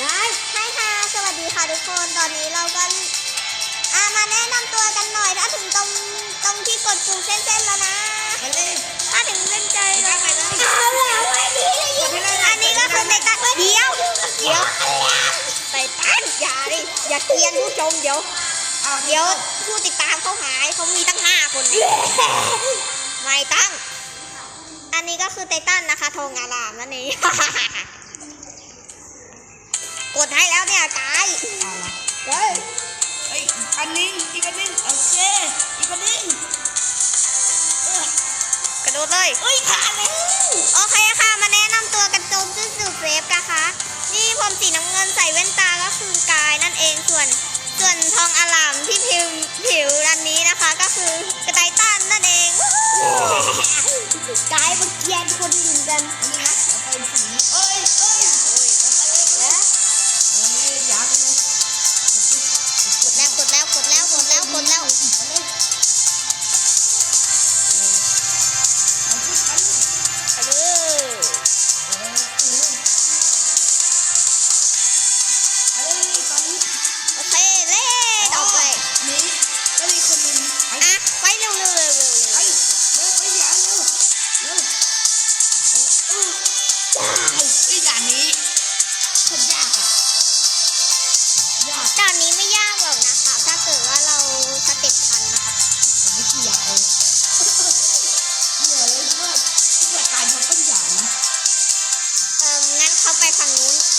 ได้ใช่ค่ะ สวัสดีค่ะทุกคน ตอนนี้เราก็อ่ามาแนะนำตัวกันหน่อย ถ้าถึงตรงตรงที่กดปุ่มเส้นๆแล้วนะ ไปเลยถ้าถึงเส้นใจไปเลยไปเลยเอาแล้วไอ้นี่เลยยิงอันนี้ก็คือไตตันเดี๋ยว เดี๋ยวไตตันอย่าดิอย่าเกลียนผู้ชมเดี๋ยวเอาเดี๋ยวผู้ติดตามเขาหายเขามีตั้งห้าคนเนี่ยไม่ตั้ง อันนี้ก็คือไตตันนะคะโทงอารามนั่นเอง กดให้แล้วเนี่ยกายเอาละเฮ้ยเอ้ยอันนึงอีกอันนึงโอเคอีกอันนึงเออกระโดดเลยเอ้ยผ่านแล้วโอเคค่ะมาแนะนำตัวกันจมซึ่งสืบเซฟนะคะ นี่ผมสีน้ำเงินใส่แว่นตาก็คือกายนั่นเองส่วนส่วนทองอลามที่ผิวผิวอันนี้นะคะ ก็คือกระไตตันนั่นเองกายมันเกลียนคนอื่นกันอันนี้นะเอาไปสี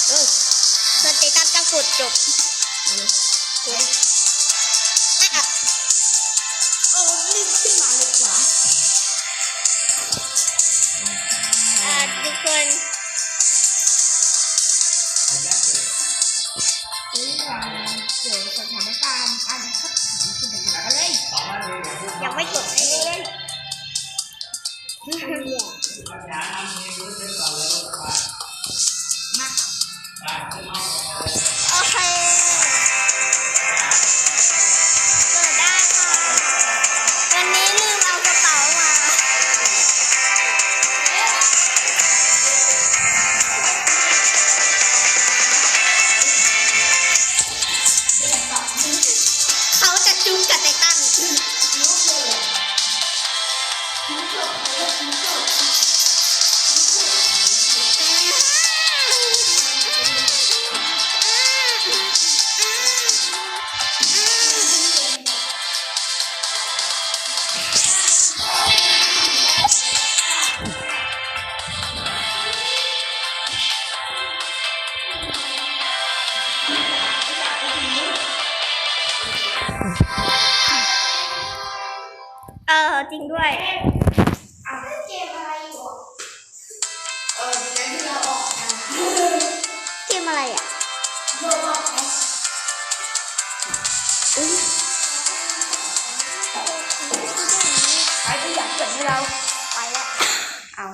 เออส่วนไตตันก็กดจบเอาเลยไปอะเออรีบขึ้นมาเลยกว่าอะทุกคนนี่เราเจอสถานการณ์อันขัดขันขึ้นไปกันเลยยังไม่จบเลย เออ จริงด้วยเออดีนะที่เราออกกันเกมอะไรอะโดนออกไงใครที่อยากเกิดให้เราไปแล้วเอา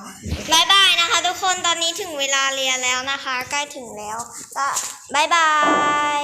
บายบายนะคะ ทุกคนตอนนี้ถึงเวลาเรียนแล้วนะคะ ใกล้ถึงแล้ว ก็บายบาย